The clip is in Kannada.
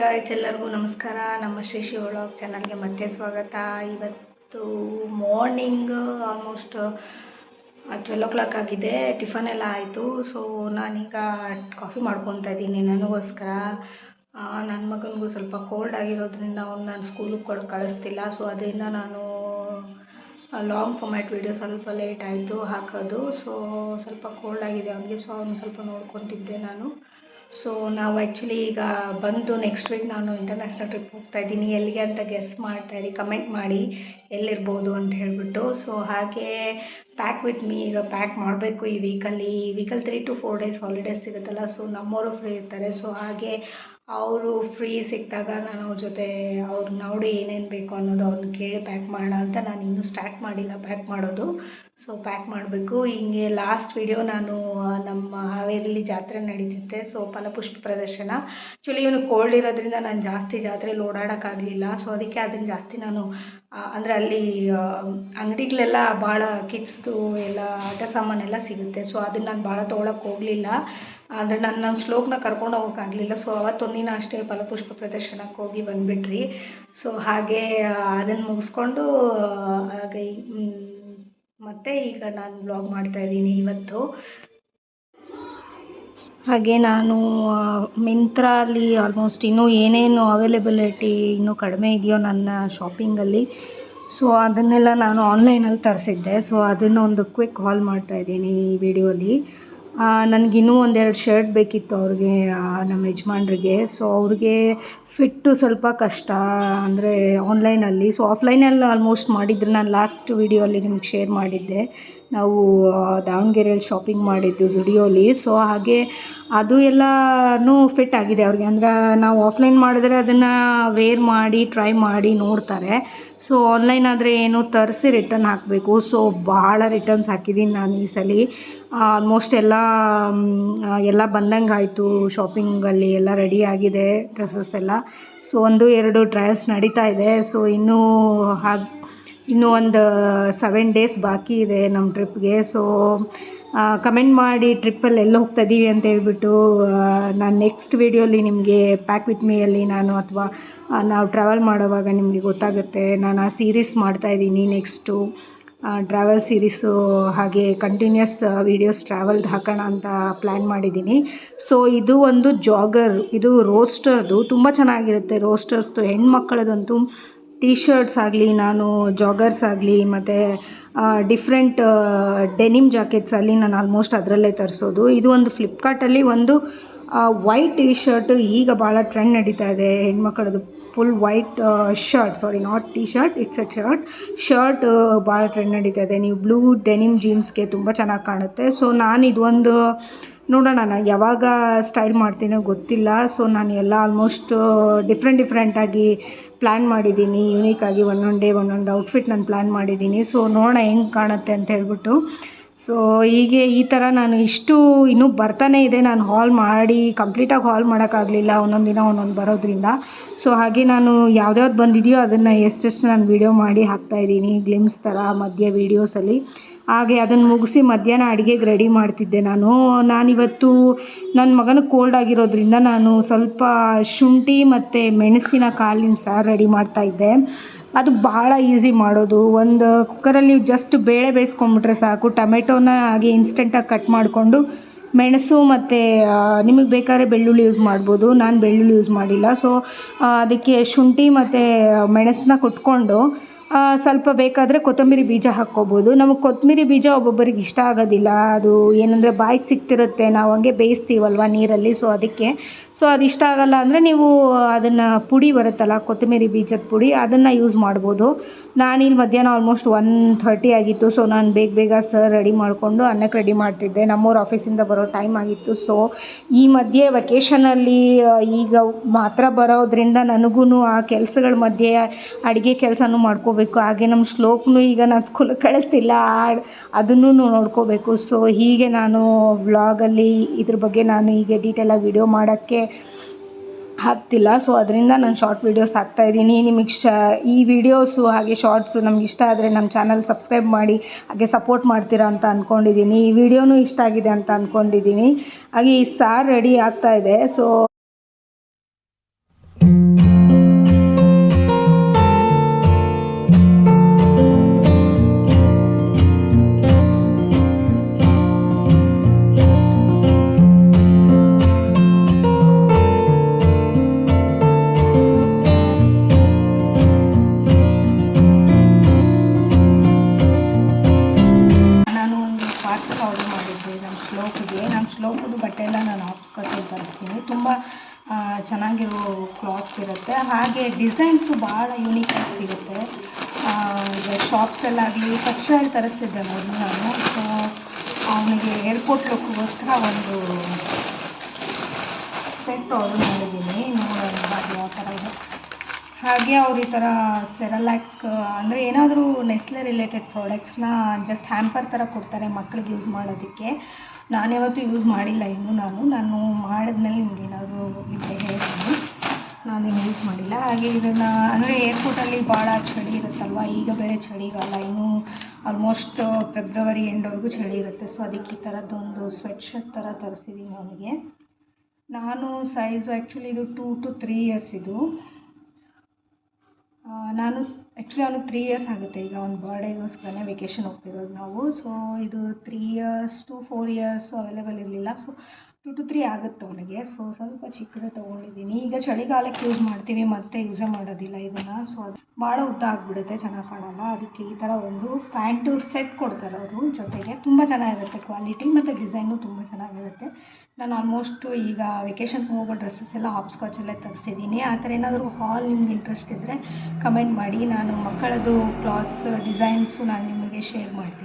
ಗಾಯ್ಸ್ ಎಲ್ಲರಿಗೂ ನಮಸ್ಕಾರ. ನಮ್ಮ ಶ್ರೀ ಶಿವ ವ್ಲಾಗ್ ಚಾನಲ್ಗೆ ಮತ್ತೆ ಸ್ವಾಗತ. ಇವತ್ತು morning almost twelve o'clock ಆಗಿದೆ. ಟಿಫನ್ ಎಲ್ಲ ಆಯಿತು. ಸೊ ನಾನೀಗ ಕಾಫಿ ಮಾಡ್ಕೊತಾ ಇದ್ದೀನಿ ನನಗೋಸ್ಕರ. ನನ್ನ ಮಗನಿಗೂ ಸ್ವಲ್ಪ ಕೋಲ್ಡ್ ಆಗಿರೋದ್ರಿಂದ ಅವ್ನು ನಾನು ಸ್ಕೂಲಿಗೆ ಕೊಡ ಕಳಿಸ್ತಿಲ್ಲ. ಸೊ ಅದರಿಂದ ನಾನು ಲಾಂಗ್ ಫಾರ್ಮ್ಯಾಟ್ ವೀಡಿಯೋ ಸ್ವಲ್ಪ ಲೇಟ್ ಆಯಿತು ಹಾಕೋದು. ಸೊ ಸ್ವಲ್ಪ ಕೋಲ್ಡ್ ಆಗಿದೆ ಅವನಿಗೆ. ಸೊ ಅವ್ನು ಸ್ವಲ್ಪ ನೋಡ್ಕೊತಿದ್ದೆ ನಾನು. ಸೊ ನಾವು ಆ್ಯಕ್ಚುಲಿ ಈಗ ಬಂದು ನೆಕ್ಸ್ಟ್ ವೀಕ್ ನಾನು ಇಂಟರ್ನ್ಯಾಷನಲ್ ಟ್ರಿಪ್ ಹೋಗ್ತಾ ಇದ್ದೀನಿ. ಎಲ್ಲಿಗೆ ಅಂತ ಗೆಸ್ ಮಾಡ್ತಾಯಿರಿ ಕಮೆಂಟ್ ಮಾಡಿ. ಎಲ್ಲಿರ್ಬೋದು ಅಂತ ಹೇಳಿಬಿಟ್ಟು ಸೊ ಹಾಗೆ ಪ್ಯಾಕ್ ವಿತ್ ಮೀ ಈಗ ಪ್ಯಾಕ್ ಮಾಡಬೇಕು ಈ ವೀಕಲ್ಲಿ ಈ ವೀಕಲ್ಲಿ three to four days holidays ಸಿಗುತ್ತಲ್ಲ ಸೊ ನಮ್ಮವರು ಫ್ರೀ ಇರ್ತಾರೆ. ಸೊ ಹಾಗೆ ಅವರು ಫ್ರೀ ಸಿಕ್ಕಿದಾಗ ನಾನು ಅವ್ರ ಜೊತೆ ಅವ್ರು ನೋಡಿ ಏನೇನು ಬೇಕು ಅನ್ನೋದು ಅವ್ರನ್ನ ಕೇಳಿ ಪ್ಯಾಕ್ ಮಾಡೋಣ ಅಂತ ನಾನು ಇನ್ನೂ ಸ್ಟಾರ್ಟ್ ಮಾಡಿಲ್ಲ ಪ್ಯಾಕ್ ಮಾಡೋದು. ಸೊ ಪ್ಯಾಕ್ ಮಾಡಬೇಕು. ಹಿಂಗೆ ಲಾಸ್ಟ್ ವಿಡಿಯೋ ನಾನು ನಮ್ಮ ಹಾವೇರಿಲಿ ಜಾತ್ರೆ ನಡೀತಿತ್ತೆ. ಸೊ ಫಲಪುಷ್ಪ ಪ್ರದರ್ಶನ. ಆ್ಯಕ್ಚುಲಿ ಇವನು ಕೋಲ್ಡ್ ಇರೋದ್ರಿಂದ ನಾನು ಜಾಸ್ತಿ ಜಾತ್ರೆಲಿ ಓಡಾಡೋಕ್ಕಾಗಲಿಲ್ಲ ಸೊ ಅದಕ್ಕೆ ಅದನ್ನು ಜಾಸ್ತಿ ನಾನು ಅಂದರೆ ಅಲ್ಲಿ ಅಂಗಡಿಗಳೆಲ್ಲ ಭಾಳ ಕಿಡ್ಸ್ದು ಎಲ್ಲ ಆಟ ಸಾಮಾನೆಲ್ಲ ಸಿಗುತ್ತೆ. ಸೊ ಅದನ್ನು ನಾನು ಭಾಳ ತೊಗೊಳಕ್ಕೆ ಹೋಗಲಿಲ್ಲ. ಅಂದರೆ ನಾನು ನನ್ನ ಶ್ಲೋಕನ ಕರ್ಕೊಂಡು ಹೋಗೋಕ್ಕಾಗಲಿಲ್ಲ ಸೊ ಅವತ್ತೊಂದಿನ ಅಷ್ಟೇ ಫಲಪುಷ್ಪ ಪ್ರದರ್ಶನಕ್ಕೆ ಹೋಗಿ ಬಂದುಬಿಟ್ರಿ. ಸೊ ಹಾಗೆ ಅದನ್ನು ಮುಗಿಸ್ಕೊಂಡು ಹಾಗೆ ಮತ್ತೆ ಈಗ ನಾನು ಬ್ಲಾಗ್ ಮಾಡ್ತಾ ಇದ್ದೀನಿ ಇವತ್ತು. ಹಾಗೆ ನಾನು ಮಿಂತ್ರಾಲಿ ಆಲ್ಮೋಸ್ಟ್ ಇನ್ನೂ ಏನೇನು ಅವೈಲೆಬಿಲಿಟಿ ಇನ್ನೂ ಕಡಿಮೆ ಇದೆಯೋ ನನ್ನ ಶಾಪಿಂಗಲ್ಲಿ ಸೊ ಅದನ್ನೆಲ್ಲ ನಾನು ಆನ್ಲೈನಲ್ಲಿ ತರಿಸಿದ್ದೆ. ಸೊ ಅದನ್ನು ಒಂದು ಕ್ವಿಕ್ ಹಾಲ್ ಮಾಡ್ತಾ ಇದ್ದೀನಿ ಈ ವಿಡಿಯೋಲಿ ನನಗಿನ್ನೂ ಒಂದೆರಡು ಶರ್ಟ್ ಬೇಕಿತ್ತು ಅವ್ರಿಗೆ ನಮ್ಮ ಯಜಮಾನ್ರಿಗೆ. ಸೊ ಅವ್ರಿಗೆ ಫಿಟ್ಟು ಸ್ವಲ್ಪ ಕಷ್ಟ, ಅಂದರೆ ಆನ್ಲೈನಲ್ಲಿ ಸೊ ಆಫ್ಲೈನಲ್ಲಿ ಆಲ್ಮೋಸ್ಟ್ ಮಾಡಿದ್ರು. ನಾನು ಲಾಸ್ಟ್ ವಿಡಿಯೋಲಿ ನಿಮ್ಗೆ ಶೇರ್ ಮಾಡಿದ್ದೆ. ನಾವು ದಾವಣಗೆರೆಯಲ್ಲಿ ಶಾಪಿಂಗ್ ಮಾಡಿದ್ದು ಜುಡಿಯೋಲಿ ಸೊ ಹಾಗೆ ಅದು ಎಲ್ಲನೂ ಫಿಟ್ ಆಗಿದೆ ಅವ್ರಿಗೆ. ಅಂದರೆ ನಾವು ಆಫ್ಲೈನ್ ಮಾಡಿದ್ರೆ ಅದನ್ನು ವೇರ್ ಮಾಡಿ ಟ್ರೈ ಮಾಡಿ ನೋಡ್ತಾರೆ. ಸೊ ಆನ್ಲೈನ್ ಆದರೆ ಏನು ತರಿಸಿ ರಿಟರ್ನ್ ಹಾಕಬೇಕು. ಸೊ ಭಾಳ ರಿಟರ್ನ್ಸ್ ಹಾಕಿದ್ದೀನಿ ನಾನು ಈ ಸಲ. ಆಲ್ಮೋಸ್ಟ್ ಎಲ್ಲ ಎಲ್ಲ ಬಂದಂಗೆ ಆಯಿತು ಶಾಪಿಂಗಲ್ಲಿ ಎಲ್ಲ ರೆಡಿ ಆಗಿದೆ ಡ್ರೆಸ್ಸಸ್ ಎಲ್ಲ. ಸೊ ಒಂದು ಎರಡು ಟ್ರಯಲ್ಸ್ ನಡೀತಾ ಇದೆ. ಸೊ ಇನ್ನೂ ಹಾಗೆ ಇನ್ನೂ ಒಂದು ಸೆವೆನ್ ಡೇಸ್ ಬಾಕಿ ಇದೆ ನಮ್ಮ ಟ್ರಿಪ್ಗೆ ಸೊ ಕಮೆಂಟ್ ಮಾಡಿ ಟ್ರಿಪ್ಪಲ್ಲಿ ಎಲ್ಲಿ ಹೋಗ್ತಾ ಇದ್ದೀವಿ ಅಂತ ಹೇಳ್ಬಿಟ್ಟು ನಾನು ನೆಕ್ಸ್ಟ್ ವೀಡಿಯೋಲಿ ನಿಮಗೆ ಪ್ಯಾಕ್ ವಿತ್ ಮೀಯಲ್ಲಿ ನಾನು ಅಥವಾ ನಾವು ಟ್ರಾವೆಲ್ ಮಾಡೋವಾಗ ನಿಮಗೆ ಗೊತ್ತಾಗುತ್ತೆ. ನಾನು ಆ ಸೀರೀಸ್ ಮಾಡ್ತಾಯಿದ್ದೀನಿ ನೆಕ್ಸ್ಟು ಟ್ರಾವೆಲ್ ಸೀರೀಸು ಹಾಗೆ ಕಂಟಿನ್ಯೂಸ್ ವೀಡಿಯೋಸ್ ಟ್ರಾವೆಲ್ದು ಹಾಕೋಣ ಅಂತ ಪ್ಲ್ಯಾನ್ ಮಾಡಿದ್ದೀನಿ. ಸೊ ಇದು ಒಂದು ಜಾಗರ್ ಇದು ರೋಸ್ಟರ್ದು ತುಂಬ ಚೆನ್ನಾಗಿರುತ್ತೆ ರೋಸ್ಟರ್ಸ್ದು ಹೆಣ್ಮಕ್ಳದಂತೂ ಟೀ ಶರ್ಟ್ಸ್ ಆಗಲಿ, ನಾನು ಜಾಗರ್ಸ್ ಆಗಲಿ, ಮತ್ತು ಡಿಫ್ರೆಂಟ್ ಡೆನಿಮ್ ಜಾಕೆಟ್ಸಲ್ಲಿ ನಾನು ಆಲ್ಮೋಸ್ಟ್ ಅದರಲ್ಲೇ ತರಿಸೋದು. ಇದು ಒಂದು ಫ್ಲಿಪ್ಕಾರ್ಟಲ್ಲಿ ಒಂದು ವೈಟ್ ಟೀ ಶರ್ಟ್ ಈಗ ಭಾಳ ಟ್ರೆಂಡ್ ನಡೀತಾ ಇದೆ. ಹೆಣ್ಮಕ್ಳದ್ದು full white shirt sorry not T shirt it's a shirt shirt ಭಾಳ ಟ್ರೆಂಡ್ ನಡೀತಾ ಇದೆ. ನೀವು ಬ್ಲೂ ಡೆನಿಮ್ ಜೀನ್ಸ್ಗೆ ತುಂಬ ಚೆನ್ನಾಗಿ ಕಾಣುತ್ತೆ. ಸೊ ನಾನು ಇದೊಂದು, ನೋಡೋಣ, ನಾನು ಯಾವಾಗ ಸ್ಟೈಲ್ ಮಾಡ್ತೀನೋ ಗೊತ್ತಿಲ್ಲ. ಸೊ ನಾನು ಎಲ್ಲ ಆಲ್ಮೋಸ್ಟ್ ಡಿಫ್ರೆಂಟ್ ಡಿಫ್ರೆಂಟಾಗಿ ಪ್ಲ್ಯಾನ್ ಮಾಡಿದ್ದೀನಿ ಯೂನಿಕಾಗಿ ಒಂದೊಂದು ಡೇ ಒಂದೊಂದು ಔಟ್ಫಿಟ್ ನಾನು ಪ್ಲ್ಯಾನ್ ಮಾಡಿದ್ದೀನಿ. ಸೊ ನೋಡೋಣ ಹೆಂಗೆ ಕಾಣುತ್ತೆ ಅಂತ ಹೇಳ್ಬಿಟ್ಟು. ಸೊ ಹೀಗೆ ಈ ಥರ ನಾನು ಇಷ್ಟು ಇನ್ನೂ ಬರ್ತಾನೆ ಇದೆ. ನಾನು ಹಾಲ್ ಮಾಡಿ ಕಂಪ್ಲೀಟಾಗಿ ಹಾಲ್ ಮಾಡೋಕ್ಕಾಗಲಿಲ್ಲ, ಒಂದೊಂದು ದಿನ ಒಂದೊಂದು ಬರೋದ್ರಿಂದ. ಸೊ ಹಾಗೆ ನಾನು ಯಾವ್ದ್ಯಾವ್ದು ಬಂದಿದೆಯೋ ಅದನ್ನು ಎಷ್ಟೆಷ್ಟು ನಾನು ವೀಡಿಯೋ ಮಾಡಿ ಹಾಕ್ತಾಯಿದ್ದೀನಿ ಗ್ಲಿಮ್ಸ್ ಥರ ಮಧ್ಯ ವೀಡಿಯೋಸಲ್ಲಿ ಹಾಗೆ ಅದನ್ನು ಮುಗಿಸಿ ಮಧ್ಯಾಹ್ನ ಅಡುಗೆಗೆ ರೆಡಿ ಮಾಡ್ತಿದ್ದೆ ನಾನು. ನಾನಿವತ್ತು ನನ್ನ ಮಗನಿಗೆ ಕೋಲ್ಡ್ ಆಗಿರೋದ್ರಿಂದ ನಾನು ಸ್ವಲ್ಪ ಶುಂಠಿ ಮತ್ತು ಮೆಣಸಿನ ಕಾಳಿನ ಸಾರು ರೆಡಿ ಮಾಡ್ತಾಯಿದ್ದೆ ಅದು ಭಾಳ ಈಸಿ ಮಾಡೋದು. ಒಂದು ಕುಕ್ಕರಲ್ಲಿ ನೀವು ಜಸ್ಟ್ ಬೇಳೆ ಬೇಯಿಸ್ಕೊಂಬಿಟ್ರೆ ಸಾಕು. ಟೊಮೆಟೊನ ಹಾಗೆ ಇನ್ಸ್ಟೆಂಟಾಗಿ ಕಟ್ ಮಾಡಿಕೊಂಡು ಮೆಣಸು ಮತ್ತು ನಿಮಗೆ ಬೇಕಾದ್ರೆ ಬೆಳ್ಳುಳ್ಳಿ ಯೂಸ್ ಮಾಡ್ಬೋದು. ನಾನು ಬೆಳ್ಳುಳ್ಳಿ ಯೂಸ್ ಮಾಡಿಲ್ಲ. ಸೊ ಅದಕ್ಕೆ ಶುಂಠಿ ಮತ್ತು ಮೆಣಸನ್ನ ಕುಟ್ಕೊಂಡು ಸ್ವಲ್ಪ ಬೇಕಾದರೆ ಕೊತ್ತಂಬರಿ ಬೀಜ ಹಾಕ್ಕೋಬೋದು. ನಮಗೆ ಕೊತ್ತಂಬರಿ ಬೀಜ ಒಬ್ಬೊಬ್ಬರಿಗೆ ಇಷ್ಟ ಆಗೋದಿಲ್ಲ. ಅದು ಏನಂದರೆ ಬಾಯಿಗೆ ಸಿಗ್ತಿರುತ್ತೆ. ನಾವು ಹಂಗೆ ಬೇಯಿಸ್ತೀವಲ್ವ ನೀರಲ್ಲಿ. ಸೊ ಅದಕ್ಕೆ ಸೊ ಅದು ಇಷ್ಟ ಆಗಲ್ಲ ಅಂದರೆ ನೀವು ಅದನ್ನು ಪುಡಿ ಬರುತ್ತಲ್ಲ, ಕೊತ್ತಂಬರಿ ಬೀಜದ ಪುಡಿ, ಅದನ್ನು ಯೂಸ್ ಮಾಡ್ಬೋದು. ನಾನಿಲ್ಲಿ ಮಧ್ಯಾಹ್ನ ಆಲ್ಮೋಸ್ಟ್ ಒನ್ ಥರ್ಟಿ ಆಗಿತ್ತು ಸೊ ನಾನು ಬೇಗ ಬೇಗ ಸರ್ ರೆಡಿ ಮಾಡಿಕೊಂಡು ಅನ್ನಕ್ಕೆ ರೆಡಿ ಮಾಡ್ತಿದ್ದೆ. ನಮ್ಮೂರು ಆಫೀಸಿಂದ ಬರೋ ಟೈಮ್ ಆಗಿತ್ತು ಸೊ ಈ ಮಧ್ಯೆ ವೆಕೇಷನಲ್ಲಿ ಈಗ ಮಾತ್ರ ಬರೋದ್ರಿಂದ ನನಗೂ ಆ ಕೆಲಸಗಳ ಮಧ್ಯೆ ಅಡುಗೆ ಕೆಲಸನೂ ಮಾಡ್ಕೋಬೇಕು. ಹಾಗೆ ನಮ್ಮ ಶ್ಲೋಕ್ನು ಈಗ ನಾನು ಸ್ಕೂಲಿಗೆ ಕಳಿಸ್ತಿಲ್ಲ ಅದನ್ನು ನೋಡ್ಕೋಬೇಕು. ಸೊ ಹೀಗೆ ನಾನು ವ್ಲಾಗಲ್ಲಿ ಇದ್ರ ಬಗ್ಗೆ ನಾನು ಹೀಗೆ ಡೀಟೇಲಾಗಿ ವಿಡಿಯೋ ಮಾಡೋಕ್ಕೆ ಹಾಕ್ತಿಲ್ಲ. ಸೊ ಅದರಿಂದ ನಾನು ಶಾರ್ಟ್ ವೀಡಿಯೋಸ್ ಹಾಕ್ತಾಯಿದ್ದೀನಿ ನಿಮಗೆ ಶ, ಈ ವಿಡಿಯೋಸು ಹಾಗೆ ಶಾರ್ಟ್ಸು ನಮ್ಗೆ ಇಷ್ಟ ಆದರೆ ನಮ್ಮ ಚಾನಲ್ ಸಬ್ಸ್ಕ್ರೈಬ್ ಮಾಡಿ, ಹಾಗೆ ಸಪೋರ್ಟ್ ಮಾಡ್ತೀರಾ ಅಂತ ಅಂದ್ಕೊಂಡಿದ್ದೀನಿ ಈ ವಿಡಿಯೋನೂ ಇಷ್ಟ ಆಗಿದೆ ಅಂತ ಅಂದ್ಕೊಂಡಿದ್ದೀನಿ ಹಾಗೆ ಈ ಸಾರು ರೆಡಿ ಆಗ್ತಾಯಿದೆ ಸೊ ಪಾರ್ಸಲ್ ಆರ್ಡರ್ ಮಾಡಿದ್ದೆ. ನಮ್ಮ ಶ್ಲೋಕಿಗೆ. ನಮ್ಮ ಶ್ಲೋಕದ್ದು ಬಟ್ಟೆ ಎಲ್ಲ ನಾನು ಆಪ್ಸ್ಕೊತೀನಿ ತರಿಸ್ತೀನಿ. ತುಂಬ ಚೆನ್ನಾಗಿರೋ ಕ್ಲಾತ್ ಇರುತ್ತೆ. ಹಾಗೆ ಡಿಸೈನ್ಸು ಭಾಳ ಯೂನಿಕ್ ಸಿಗುತ್ತೆ. ಶಾಪ್ಸಲ್ಲಾಗಲಿ ಫಸ್ಟ್ ಅಲ್ಲಿ ತರಿಸ್ತಿದ್ದೆ ಮೊದಲು ನಾನು. ಸೊ ಅವನಿಗೆ ಏರ್ಪೋರ್ಟ್ ಲುಕ್ಗೋಸ್ಕರ ಒಂದು ಸೆಟ್ ಆರ್ಡರ್ ಮಾಡಿದ್ದೀನಿ. ನೋಡೋಣ ಯಾವ ಥರ ಇದೆ. ಹಾಗೆ ಅವ್ರು ಈ ಥರ ಸೆರಲ್ಯಾಕ್ ಅಂದರೆ ಏನಾದರೂ ನೆಸ್ಲೆ ರಿಲೇಟೆಡ್ ಪ್ರಾಡಕ್ಟ್ಸ್ನ ಜಸ್ಟ್ ಹ್ಯಾಂಪರ್ ಥರ ಕೊಡ್ತಾರೆ ಮಕ್ಳಿಗೆ ಯೂಸ್ ಮಾಡೋದಕ್ಕೆ. ಯಾವತ್ತೂ ಯೂಸ್ ಮಾಡಿಲ್ಲ ಇನ್ನೂ ನಾನು. ನಾನು ಮಾಡಿದ್ಮೇಲೆ ನಿಮ್ಗೆ ಏನಾದರೂ ಇದ್ದರೆ ಹೇಳ್ತೀನಿ. ನಾನೇನು ಯೂಸ್ ಮಾಡಿಲ್ಲ. ಹಾಗೆ ಇದನ್ನು, ಅಂದರೆ ಏರ್ಪೋರ್ಟಲ್ಲಿ ಭಾಳ ಚಳಿ ಇರುತ್ತಲ್ವ? ಈಗ ಬೇರೆ ಚಳಿಗಾಲ. ಇನ್ನೂ ಆಲ್ಮೋಸ್ಟ್ ಫೆಬ್ರವರಿ ಎಂಡ್ವರೆಗೂ ಚಳಿ ಇರುತ್ತೆ. ಸೊ ಅದಕ್ಕೆ ಈ ಥರದ್ದೊಂದು ಸ್ವೆಟ್ ಶರ್ಟ್ ಥರ ತರಿಸಿದ್ದೀನಿ ಅವನಿಗೆ. ನಾನು ಸೈಜು ಆ್ಯಕ್ಚುಲಿ ಇದು ಟೂ ಟು ತ್ರೀ ಇಯರ್ಸ್ ಇದು. ನಾನು ಆ್ಯಕ್ಚುಲಿ ಅವನಿಗೆ ತ್ರೀ ಇಯರ್ಸ್ ಆಗುತ್ತೆ. ಈಗ ಅವ್ನ ಬರ್ಡೇಗೋಸ್ಕರನೇ ವೆಕೇಷನ್ ಹೋಗ್ತಿರೋದು ನಾವು. ಸೊ ಇದು three years to four years available ಇರಲಿಲ್ಲ. ಸೊ ಟು ಟು ತ್ರೀ ಆಗುತ್ತೆ ಅವನಿಗೆ. ಸೊ ಸ್ವಲ್ಪ ಚಿಕ್ಕದೇ ತೊಗೊಂಡಿದ್ದೀನಿ. ಈಗ ಚಳಿಗಾಲಕ್ಕೆ ಯೂಸ್ ಮಾಡ್ತೀವಿ, ಮತ್ತೆ ಯೂಸೇ ಮಾಡೋದಿಲ್ಲ ಇದನ್ನು. ಸೊ ಅದು ಭಾಳ ಉದ್ದ ಆಗಿಬಿಡುತ್ತೆ, ಚೆನ್ನಾಗಿ ಕಾಣಲ್ಲ. ಅದಕ್ಕೆ ಈ ಥರ ಒಂದು ಪ್ಯಾಂಟು ಸೆಟ್ ಕೊಡ್ತಾರೆ ಅವರು ಜೊತೆಗೆ. ತುಂಬ ಚೆನ್ನಾಗಿರುತ್ತೆ ಕ್ವಾಲಿಟಿ ಮತ್ತು ಡಿಸೈನು ತುಂಬ ಚೆನ್ನಾಗಿರುತ್ತೆ. ನಾನು ಆಲ್ಮೋಸ್ಟು ಈಗ ವೆಕೇಷನ್ಗೆ ಹೋಗೋ ಡ್ರೆಸ್ಸಸ್ ಎಲ್ಲ ಹಾಪ್ಸ್ಕಾಚಲ್ಲೇ ತರಿಸಿದ್ದೀನಿ ಆ ಥರ ಏನಾದರೂ ಹಾಲ್ ನಿಮ್ಗೆ ಇಂಟ್ರೆಸ್ಟ್ ಇದ್ದರೆ ಕಮೆಂಟ್ ಮಾಡಿ. ನಾನು ಮಕ್ಕಳದ್ದು ಕ್ಲಾತ್ಸ್ ಡಿಸೈನ್ಸು ನಾನು ನಿಮಗೆ ಶೇರ್ ಮಾಡ್ತೀನಿ.